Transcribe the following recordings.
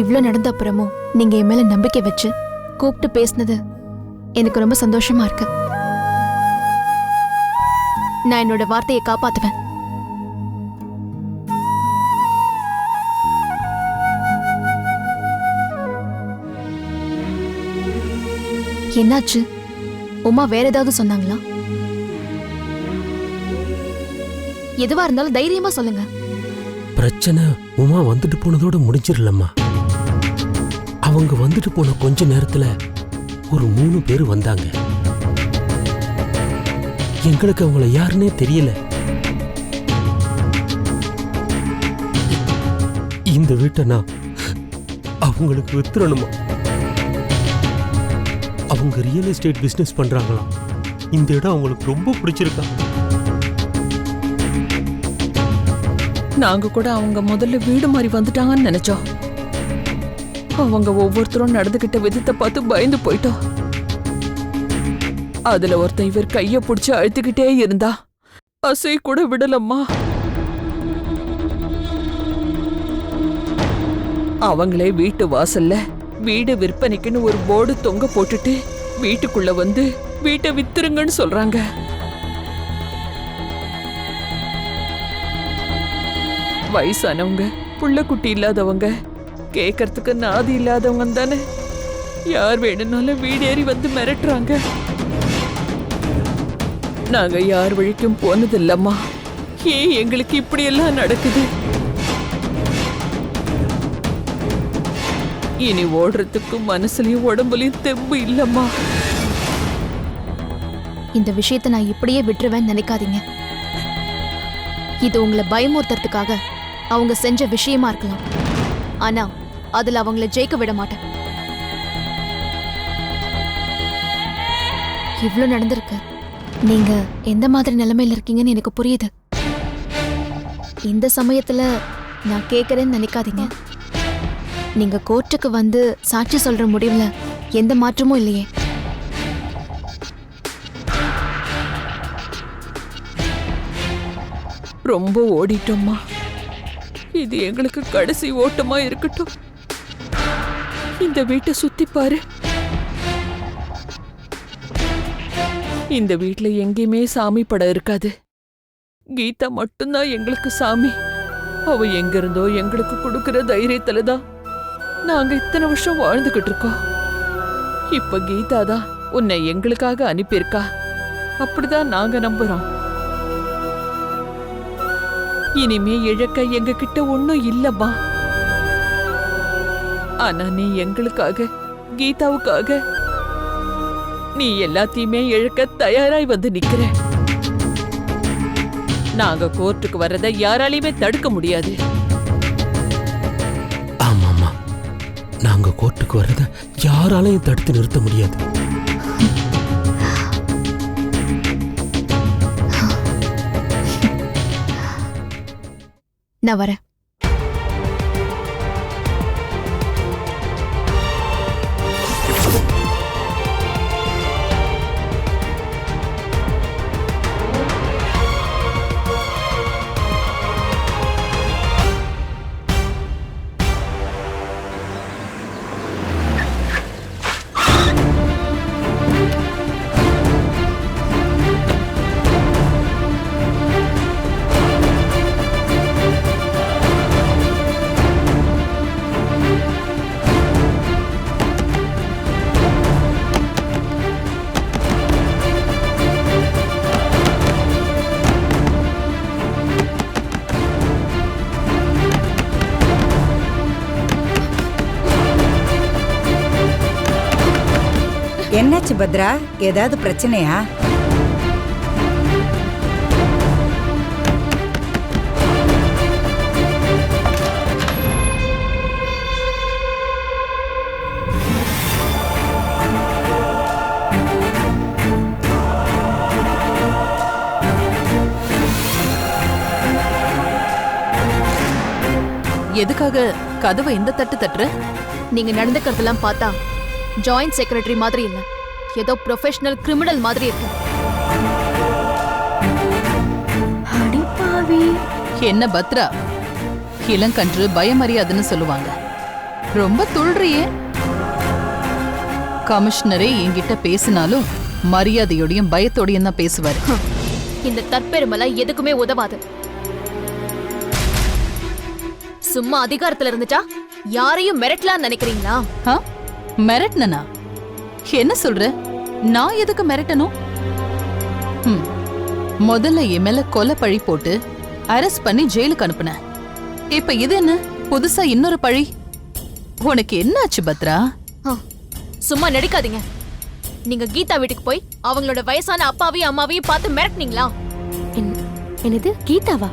இவ்ளோ நடந்த அப்புறமும் நீங்க என் மேல நம்பிக்கை வச்சு கூப்பிட்டு பேசினது எனக்கு ரொம்ப சந்தோஷமா இருக்கு. நான் என்னோட வார்த்தையை காப்பாத்துவேன். என்னாச்சு? உமா வேற ஏதாவது சொன்னாங்களா? எதுவா இருந்தாலும் தைரியமா சொல்லுங்க. பிரச்சனை உமா வந்துட்டு போனதோட முடிஞ்சிடலம்மா. அவங்க வந்துட்டு போன கொஞ்ச நேரத்துல ஒரு மூணு பேர் வந்தாங்க. எங்களுக்கு அவங்கள யாருன்னே தெரியல. இந்த வீட்டை நான் அவங்களுக்கு வித்துறணுமா அவங்க ரியல் எஸ்டேட் பிசினஸ் பண்றாங்களாம் இந்த இடம் அவங்களுக்கு ரொம்ப பிடிச்சிருக்கா. நாங்க கூட அவங்க முதல்ல வீடு மாதிரி வந்துட்டாங்கன்னு நினைச்சோம். அவங்க ஒவ்வொருத்தரும் நடந்துகிட்ட விதத்தை பார்த்து பயந்து போயிட்டோம் அதுல ஒருத்தன் இவர் கைய பிடிச்சு அழுத்துக்கிட்டே இருந்தா. அசை கூட விடலம்மா. அவங்களே வீட்டு வாசல்ல வீடு விற்பனைக்குன்னு ஒரு போர்டு தொங்க போட்டுட்டு வீட்டுக்குள்ள வந்து வீட்டை வித்துருங்கன்னு சொல்றாங்க. வயசானவங்க புள்ள குட்டி இல்லாதவங்க கேட்கறதுக்கு நாதி இல்லாதவங்க தானே? யார் வேணும்னாலும் வீடேறி வந்து மிரட்டுறாங்க. நாங்க யார் வழிக்கும் போனதில்லம்மா. ஏன் எங்களுக்கு இப்படி எல்லாம் நடக்குது? இனி ஓடுறதுக்கும் மனசுலயும் உடம்புலயும் தெம்பு இல்லம்மா. இந்த விஷயத்தை நான் இப்படியே விட்டுருவேன்னு நினைக்காதீங்க. இது உங்களை பயமுறுத்துறதுக்காக அவங்க செஞ்ச விஷயமா இருக்கலாம். ஆனா அதுல அவங்கள ஜெயிக்க விட மாட்டேன். இவ்வளவு நடந்திருக்கு. நீங்க எந்த மாதிரி நிலைமையில இருக்கீங்கன்னு எனக்கு புரியுது. இந்த சமயத்துல நான் கேட்கறேன்னு நினைக்காதீங்க. நீங்க கோர்ட்டுக்கு வந்து சாட்சி சொல்ற முடிவுல எந்த மாற்றமும் இல்லையே. ரொம்ப ஓடிட்டோம்மா. இது எங்களுக்கு கடைசி ஓட்டமா இருக்கட்டும். இந்த வீட்டை சுத்தி பாரு. இந்த வீட்ல எங்கேயுமே சாமி படம் இருக்காது. கீதா மட்டும்தான் எங்களுக்கு சாமி. அவ எங்க இருந்தோ எங்களுக்கு கொடுக்கிற தைரியத்துல தான் நாங்க இத்தனை வருஷம் வாழ்ந்துகிட்டு இருக்கோம். இப்ப கீதா தான் உன்னை எங்களுக்காக அனுப்பியிருக்கா. அப்படிதான் நாங்க நம்புறோம். இனிமே இழக்க எங்க கிட்ட ஒண்ணும் இல்லம்மா. ஆனா நீ எங்களுக்காக கீதாவுக்காக. நீ எல்லாத்தையுமே இழக்க தயாராய் வந்து நிக்கிற. நாங்க கோர்ட்டுக்கு வர்றதை யாராலையுமே தடுக்க முடியாது. ஆமாமா நாங்க கோர்ட்டுக்கு வர்றத யாராலையும் தடுத்து நிறுத்த முடியாது. நான் வரேன். என்னாச்சு பத்ரா ஏதாவது பிரச்சனையா? எதுக்காக கதவை இந்த தட்டு தட்டுற? நீங்க நடந்துக்கிறதெல்லாம் பார்த்தா ஜாயிண்ட் செக்ரட்டரி மாதிரி இல்ல. ஏதோ ப்ரொஃபஷனல் கிரிமினல் மாதிரி இருக்கு. என்ன பத்ரா? இளங்கன்று பயமறியாதுன்னு சொல்லுவாங்க. ரொம்ப துள்றியே. கமிஷனரே என்கிட்ட பேசினாலும் மரியாதையோடையும் பயத்தோடையும் தான் பேசுவாரு. இந்த தற்பெருமெல்லாம் எதுக்குமே உதவாது. சும்மா அதிகாரத்துல இருந்துட்டா யாரையும் மிரட்டலாம்னு நினைக்கிறீங்களா? ஆ? மிரட்டுனனா? என்ன சொல்ற? நான் எதுக்கு மிரட்டணும்? ம், முதல்ல என் மேல கொலை பழி போட்டு அரெஸ்ட் பண்ணி ஜெயிலுக்கு அனுப்புனேன். இப்ப இது என்ன? புதுசா இன்னொரு பழி? உனக்கு என்ன ஆச்சு பத்ரா? ஆ, சும்மா நடிக்காதீங்க. நீங்க கீதா வீட்டுக்கு போய் அவங்களோட வயசான அப்பாவையும் அம்மாவையும் பார்த்து மிரட்டுனீங்களா? என்னது கீதாவா?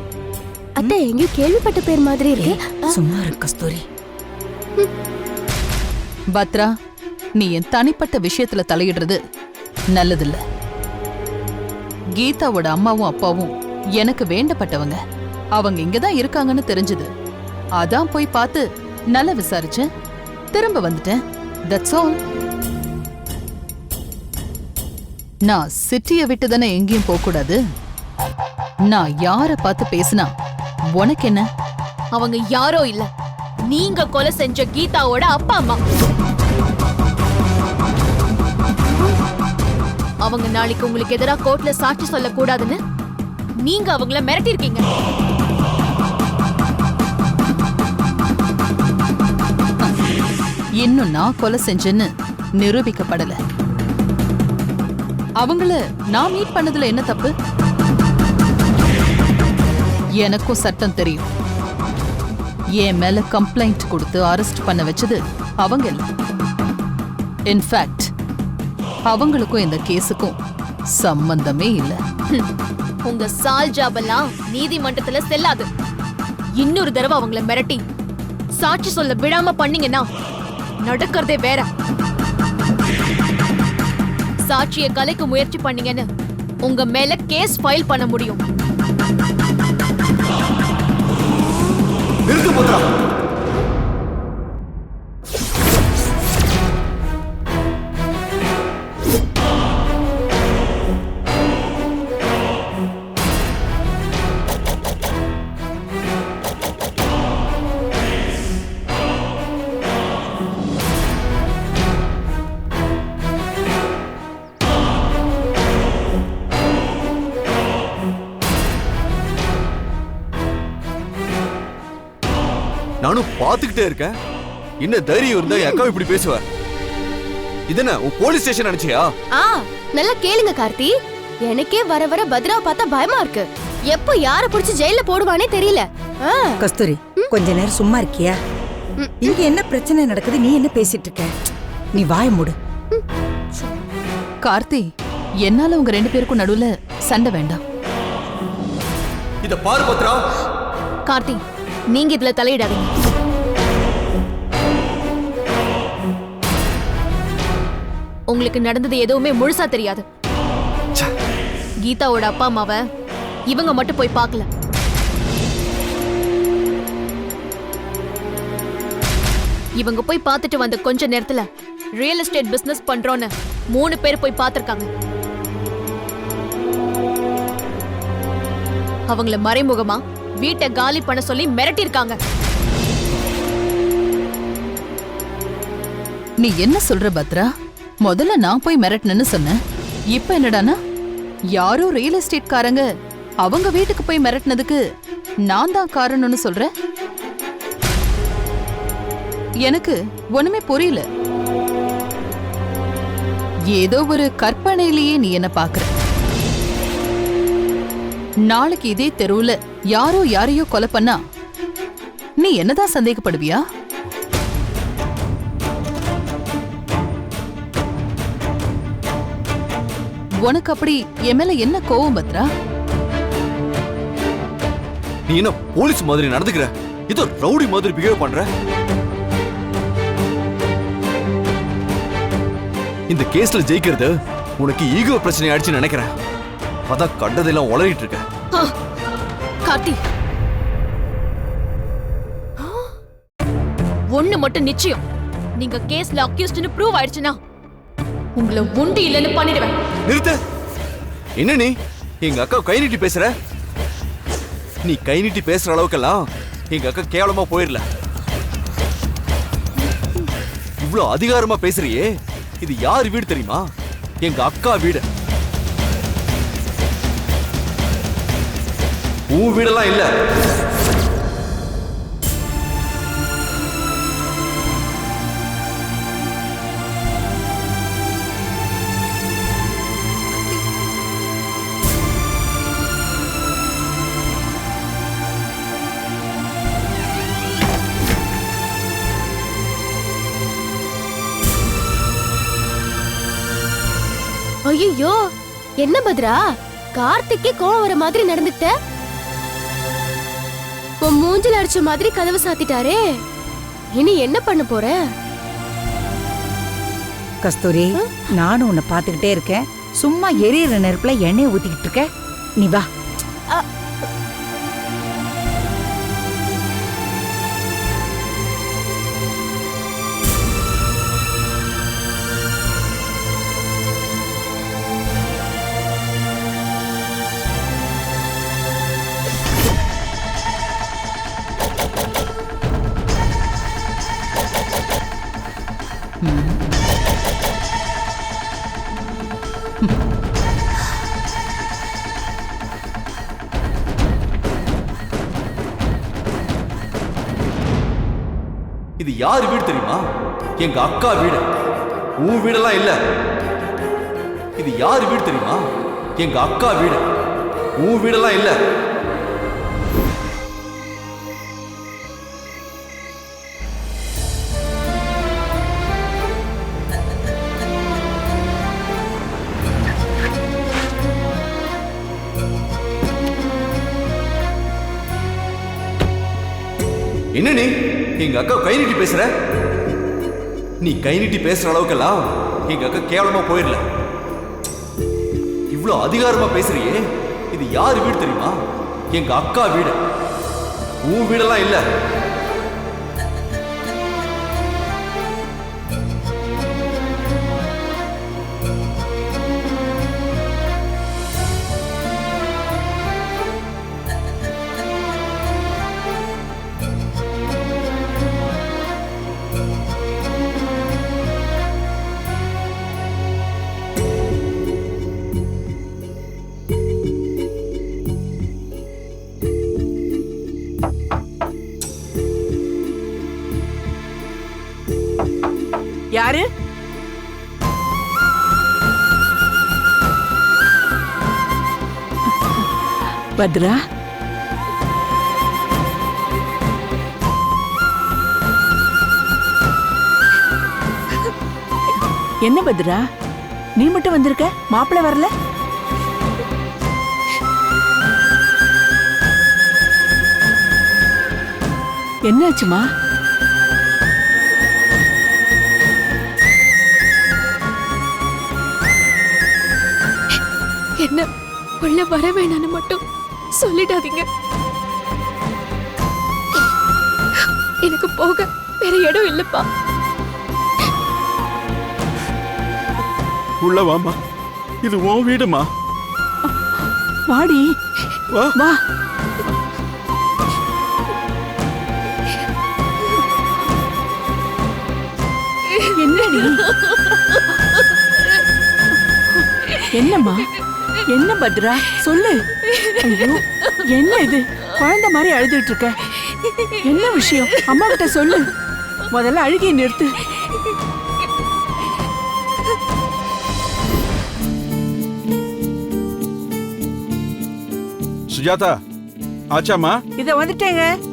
அத்தை எங்கேயோ கேள்விப்பட்ட பேர் மாதிரி இருக்கு. சும்மா இரு கஸ்தூரி. பத்ரா நீ என் தனிப்பட்ட விஷயத்துல தலையிடுறது நல்லதில்ல. கீதாவோட அம்மாவும் அப்பாவும் எனக்கு வேண்டப்பட்டவங்க. அவங்க இங்கதான் இருக்காங்கன்னு தெரிஞ்சது. அதான் போய் பார்த்து நல்லா விசாரிச்சேன். திரும்ப வந்துட்டேன். தட்ஸ் ஆல் நான் சிட்டியை விட்டு தானே எங்கேயும் போக கூடாது? நான் யார பார்த்து பேசினா? உனக்கு என்ன அவங்க யாரோ இல்ல. நீங்க கொலை செஞ்ச கீதாவோட அப்பா அம்மா. அவங்க நாளைக்கு உங்களுக்கு எதிராக கோர்ட்ல சாட்சி சொல்ல கூடாதுன்னு நீங்க அவங்கள மிரட்டிருக்கீங்க இன்னும் நான் கொலை செஞ்சேன்னு நிரூபிக்கப்படல. அவங்கள நான் மீட் பண்ணதுல என்ன தப்பு? எனக்கும் சட்டம் தெரியும். என் மேல கம்ப்ளைண்ட் கொடுத்து அரெஸ்ட் பண்ண வச்சது அவங்க இல்லை இன்ஃபேக்ட் அவங்களுக்கும் இந்த கேஸுக்கும் சம்பந்தமே இல்ல. உங்க சால் ஜாபெல்லாம் நீதிமன்றத்துல செல்லாது. இன்னொரு தடவை அவங்கள மிரட்டி சாட்சி சொல்ல விடாம பண்ணீங்கன்னா நடக்கிறதே வேற. சாட்சியை கலைக்க முயற்சி பண்ணீங்கன்னு உங்க மேல கேஸ் ஃபைல் பண்ண முடியும். பாத்துக்கிட்டே இருக்கேன். என்ன தைரியம் இருந்தா என் அக்கா இப்படி பேசுவ? இது என்ன உன் போலீஸ் ஸ்டேஷன் நினைச்சியா ஆ நல்லா கேளுங்க கார்த்தி. எனக்கே வர வர பத்ராவை பார்த்தா பயமா இருக்கு. எப்போ யார புடிச்சு ஜெயில போடுவானே தெரியல. கஸ்தூரி கொஞ்ச நேரம் சும்மா இருக்கியா? இங்க என்ன பிரச்சனை நடக்குது நீ என்ன பேசிட்டு இருக்க? நீ வாய மூடு. கார்த்தி என்னால உங்க ரெண்டு பேருக்கும் நடுவுல சண்டை வேண்டாம். இத பாரு பத்ரா. கார்த்தி நீங்க இதுல தலையிடாதீங்க. உங்களுக்கு நடந்தது எதுவுமே முழுசா தெரியாது. கீதாவோட அப்பா அம்மாவை இவங்க மட்டும் போய் பார்க்கல. இவங்க போய் பார்த்துட்டு வந்த கொஞ்ச நேரத்துல ரியல் எஸ்டேட் பிசினஸ் பண்றோன்னு மூணு பேர் போய் பார்த்திருக்காங்க. அவங்கள மறைமுகமா வீட்டை காலி பண்ண சொல்லி மிரட்டியிருக்காங்க. நீ என்ன சொல்ற பத்ரா? முதல்ல நான் போய் மிரட்டினேன்னு சொன்னேன். இப்ப என்னடானா யாரோ ரியல் எஸ்டேட் காரங்க அவங்க வீட்டுக்கு போய் மிரட்டினதுக்கு நான் தான் காரணம்னு சொல்ற? எனக்கு ஒண்ணுமே புரியல. ஏதோ ஒரு கற்பனையிலேயே நீ என்ன பாக்குற. நாளைக்கு இதே தெருவுல யாரோ யாரையோ கொலை பண்ணா நீ என்னதான் சந்தேகப்படுவியா? உனக்கு அப்படி என் மேல என்ன கோவம் பத்ரா? நீ என்ன போலீஸ் மாதிரி நடந்துக்கிற? ஏதோ ரவுடி மாதிரி பிஹேவ் பண்ற? இந்த கேஸ்ல ஜெயிக்கிறது உனக்கு ஈகோ பிரச்சனை ஆயிடுச்சுன்னு நினைக்கிறேன். அதான் கண்டதெல்லாம் உளறிட்டு இருக்க. கார்த்தி. ஒண்ணு மட்டும் நிச்சயம். நீங்க கேஸ்ல அக்யூஸ்ட்னு ப்ரூவ் ஆயிடுச்சுன்னா. உங்களை உண்டு இல்லைன்னு பண்ணிடுவேன். நிறுத்து. என்ன நீ? எங்க அக்கா கை நீட்டி பேசுற? நீ கை நீட்டி பேசுற அளவுக்கெல்லாம் எங்க அக்கா கேவலமா போயிடல. இவ்வளவு அதிகாரமா பேசுறியே. இது யார் வீடு தெரியுமா? எங்க அக்கா வீடு. உன் வீடெல்லாம் இல்லை. ஐயோ என்ன பத்ரா? கார்த்திக்கே கோவம் வர மாதிரி நடந்துக்கிட்ட உன் மூஞ்சில அடிச்ச மாதிரி கதவு சாத்திட்டாரே. இனி என்ன பண்ண போற? கஸ்தூரி நானும் உன்னை பார்த்துக்கிட்டே இருக்கேன். சும்மா எரியற நெருப்புல எண்ணெய் ஊத்திக்கிட்டு இருக்க. நீ வா. இது யார் வீடு தெரியுமா? எங்க அக்கா வீடு. உன் வீடெல்லாம் இல்ல. இது யார் வீடு தெரியுமா? எங்க அக்கா வீடு. உன் வீடெல்லாம் இல்ல. என்ன நீ? எங்க அக்கா கை நீட்டி பேசுற? நீ கை நீட்டி பேசுற அளவுக்கெல்லாம் எங்க அக்கா கேவலமா போயிடல. இவ்வளவு அதிகாரமா பேசுறியே இது யார் வீடு தெரியுமா? எங்க அக்கா வீடு. உன் வீடெல்லாம் இல்லை. யாரு? பத்ரா? என்ன பத்ரா? நீ மட்டும் வந்திருக்க? மாப்பிள்ளை வரல? என்னாச்சுமா? உள்ள வர வேணான்னு மட்டும் சொல்லிடாதீங்க. எனக்கு போக வேற இடம் இல்லப்பா. உள்ள வாமா இது உன் வீடுமா? வாடி. வா. வா. என்னடி? என்னம்மா? என்ன பத்ரா? சொல்லு. ஐயோ என்ன இது? குழந்தை மாதிரி அழுதுட்டு இருக்க. என்ன விஷயம்? அம்மா கிட்ட சொல்லு. முதல்ல அழுகிய நிறுத்து. சுஜாதா ஆச்சாமா இத வந்துட்டேங்க.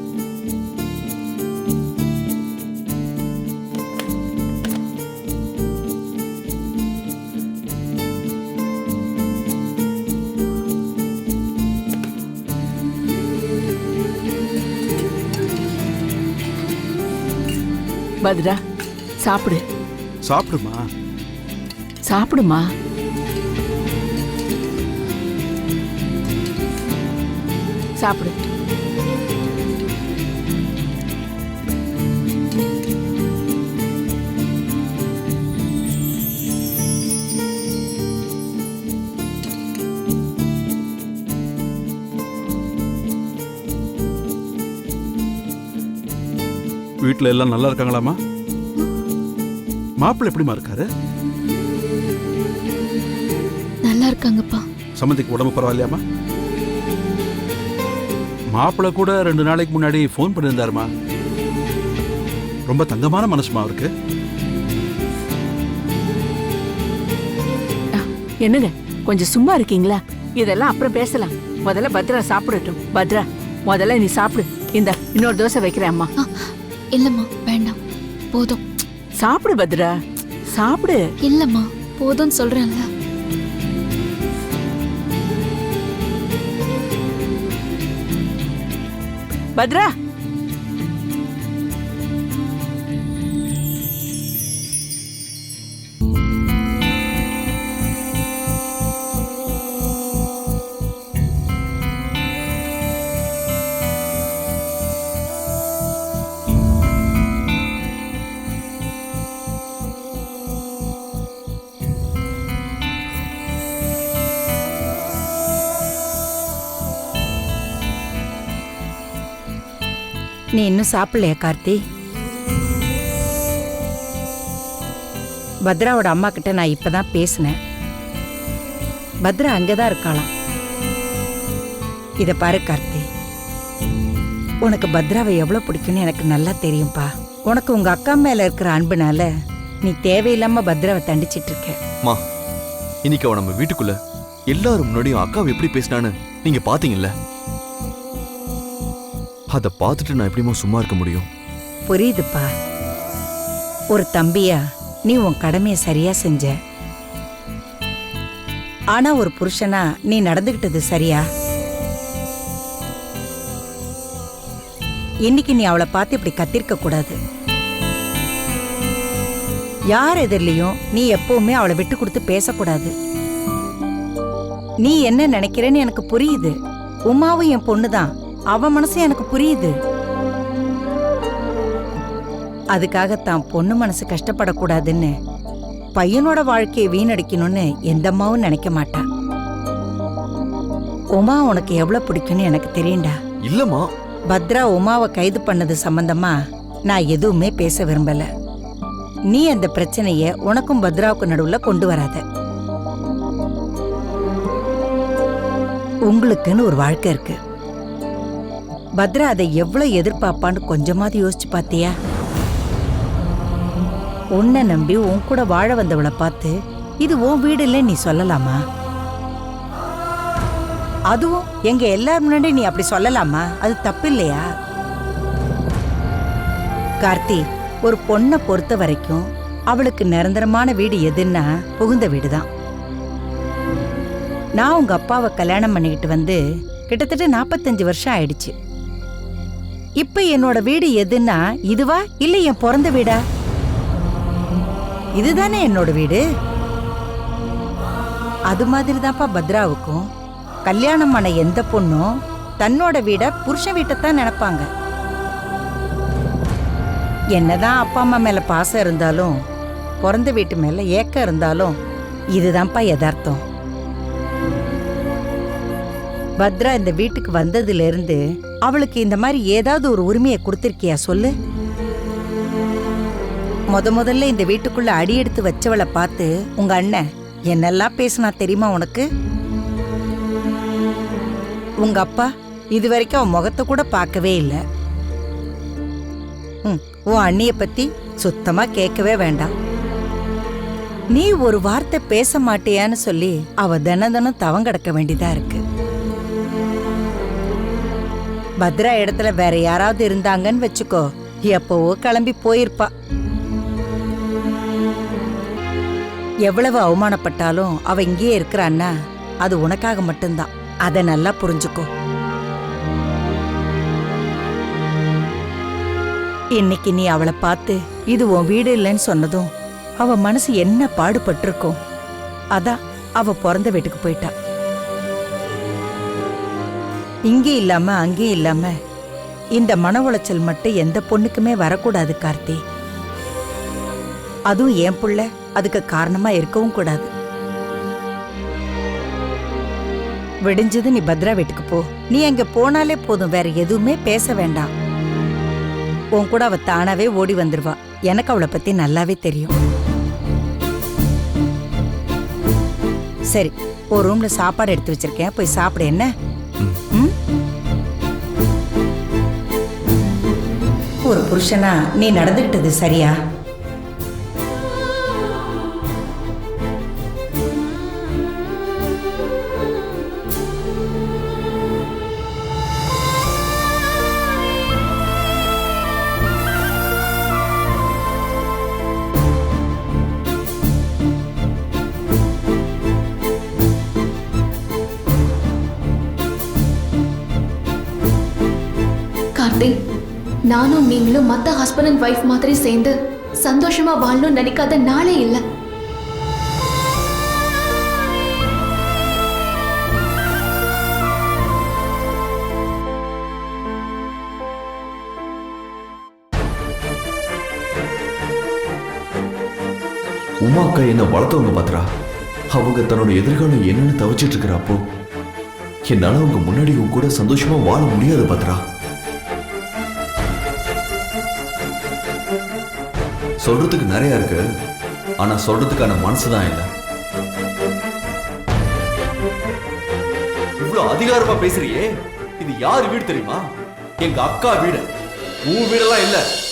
பத்ரா சாப்பிடு. சாப்பிடுமா? சாப்பிடுமா? சாப்பிடு. வீட்ல எல்லாம் நல்லா இருக்காங்களாமா மாப்பிள்ளை எப்படிமா இருக்காரு? நல்லா இருக்காங்கப்பா சம்மந்திக்கு உடம்பு பரவாயில்லையாம்மா? மாப்பிள்ளை கூட ரெண்டு நாளைக்கு முன்னாடி ஃபோன் பண்ணியிருந்தாருமா ரொம்ப தங்கமான மனசுமா அவருக்கு. என்னங்க கொஞ்சம் சும்மா இருக்கீங்களா? இதெல்லாம் அப்புறம் பேசலாம். முதல்ல பத்ரா சாப்பிடட்டும். பத்ரா முதல்ல நீ சாப்பிடு. இந்த இன்னொரு தோசை வைக்கிறேன் அம்மா. இல்லம்மா வேண்டாம். போதும். சாப்பிடு பத்ரா. சாப்பிடு. இல்லம்மா போதும்னு சொல்றேன்ல. பத்ரா. நீ இன்னும் சாப்பிடலையா கார்த்தி? பத்ராவோட அம்மா கிட்ட நான் இப்பதான் பேசினேன். பத்ரா அங்கதான் இருக்காளாம். இத பாரு கார்த்தி. உனக்கு பத்ராவை எவ்வளவு பிடிக்கும்னு எனக்கு நல்லா தெரியும்பா. உனக்கு உங்க அக்கா மேல இருக்கிற அன்புனால நீ தேவையில்லாம பத்ராவை தண்டிச்சிட்டு இருக்க. மா இன்னைக்கு அவன் நம்ம வீட்டுக்குள்ள எல்லாரும் முன்னாடியும் அக்காவை எப்படி பேசினான்னு நீங்க பாத்தீங்கல்ல? அதை பார்த்துட்டு நான் எப்படிமா சும்மா இருக்க முடியும்? புரியுதுப்பா. ஒரு தம்பியா நீ உன் கடமையை சரியா செஞ்ச. ஆனா ஒரு புருஷனா நீ நடந்துகிட்டது சரியா? இன்னைக்கு நீ அவளை பார்த்து இப்படி கத்திருக்க கூடாது. யார் எதிரிலையும் நீ எப்பவுமே அவளை விட்டு கொடுத்து பேசக்கூடாது. நீ என்ன நினைக்கிறேன்னு எனக்கு புரியுது. உமாவும் என் பொண்ணுதான். அவ மனசும் எனக்கு புரியுது. அதுக்காக தான் பொண்ணு மனசு கஷ்டப்படக்கூடாதுன்னு பையனோட வாழ்க்கையை வீணடிக்கணும்னு எந்த அம்மாவும் நினைக்க மாட்டா. உமா உனக்கு எவ்வளவு பிடிக்கும்னு எனக்கு தெரியும்டா. இல்லம்மா. பத்ரா உமாவை கைது பண்ணது சம்பந்தமா நான் எதுவுமே பேச விரும்பல. நீ அந்த பிரச்சனைய உனக்கும் பத்ராவுக்கு நடுவுல கொண்டு வராத. உங்களுக்குன்னு ஒரு வாழ்க்கை இருக்கு. பத்ரா அதை எவ்வளவு எதிர்பார்ப்பான்னு கொஞ்சமாவது யோசிச்சு பார்த்தியா? உன்னை நம்பி உன் கூட வாழ வந்தவளை பார்த்து இது உன் வீடு இல்லை நீ சொல்லலாமா? அதுவும் எங்க எல்லார் முன்னாடி நீ அப்படி சொல்லலாமா? அது தப்பு இல்லையா கார்த்தி ஒரு பொண்ணை பொறுத்த வரைக்கும் அவளுக்கு நிரந்தரமான வீடு எதுன்னா புகுந்த வீடுதான். நான் உங்க அப்பாவை கல்யாணம் பண்ணிக்கிட்டு வந்து கிட்டத்தட்ட நாற்பத்தஞ்சு வருஷம் ஆயிடுச்சு. இப்ப என்னோட வீடு எதுன்னா இதுவா? இல்ல என் பிறந்த வீடா? இதுதானே என்னோட வீடு? அது மாதிரி தான்ப்பா பத்ராவுக்கும். கல்யாணம் ஆன எந்த பொண்ணும் தன்னோட வீட புருஷன் வீட்டைத்தான் நினைப்பாங்க. என்னதான் அப்பா அம்மா மேல பாசம் இருந்தாலும் பிறந்த வீட்டு மேல ஏக்கம் இருந்தாலும் இதுதான்ப்பா யதார்த்தம். பத்ரா இந்த வீட்டுக்கு வந்ததுல இருந்து அவளுக்கு இந்த மாதிரி ஏதாவது ஒரு உரிமையை கொடுத்திருக்கியா சொல்லு? முத முதல்ல இந்த வீட்டுக்குள்ள அடி எடுத்து வச்சவளை பார்த்து உங்க அண்ணன் என்னெல்லாம் பேசினா தெரியுமா உனக்கு? உங்க அப்பா இது வரைக்கும் அவன் முகத்தை கூட பார்க்கவே இல்லை. ம், உன் அண்ணிய பத்தி சுத்தமா கேட்கவே வேண்டாம். நீ ஒரு வார்த்தை பேச மாட்டியான்னு சொல்லி அவ தினம் தினம் தவம் கிடக்க வேண்டியதா இருக்கு. பத்ரா இடத்துல வேற யாராவது இருந்தாங்கன்னு வச்சுக்கோ. எப்பவோ கிளம்பி போயிருப்பா. எவ்வளவு அவமானப்பட்டாலும் அவ இங்கேயே இருக்கிறான்னா அது உனக்காக மட்டும்தான். அதை நல்லா புரிஞ்சுக்கோ. இன்னைக்கு நீ அவளை பார்த்து இது உன் வீடு இல்லைன்னு சொன்னதும் அவ மனசு என்ன பாடுபட்டிருக்கும்? அதான் அவ பிறந்த வீட்டுக்கு போயிட்டா. இங்கே இல்லாம அங்கே இல்லாம இந்த மன உளைச்சல் மட்டும் எந்த பொண்ணுக்குமே வரக்கூடாது கார்த்தி. அதுவும் என் புள்ள அதுக்கு காரணமா இருக்கவும் கூடாது. விடிஞ்சது நீ பத்ரா வீட்டுக்கு போ. நீ அங்க போனாலே போதும் வேற எதுவுமே பேச வேண்டாம். உன் கூட அவ தானாவே ஓடி வந்துருவா. எனக்கு அவளை பத்தி நல்லாவே தெரியும். சரி ஒரு ரூம்ல சாப்பாடு எடுத்து வச்சிருக்கேன். போய் சாப்பிடு என்ன? ஒரு புருஷனா நீ நடந்துக்கிட்டது சரியா? நானும் நீங்களும் மத்த ஹஸ்பண்ட் அண்ட் ஒய்ஃப் மாதிரி சேர்ந்து சந்தோஷமா வாழணும்னு நினைக்காத நாளே இல்லை. உமா அக்கா என்ன வளர்த்தவங்க பாத்திரா? அவங்க தன்னோட எதிர்காலம் என்னன்னு தவிச்சிட்டு இருக்கிறப்போ என்னால அவங்க முன்னாடி உங்க கூட சந்தோஷமா வாழ முடியாது பாத்திரா? சொல்றதுக்கு நிறைய இருக்கு. ஆனா சொல்றதுக்கான மனசுதான் இல்லை. இவ்வளவு அதிகாரமா பேசுறியே? இது யார் வீடு தெரியுமா? எங்க அக்கா வீடு. உன் வீடெல்லாம் இல்லை.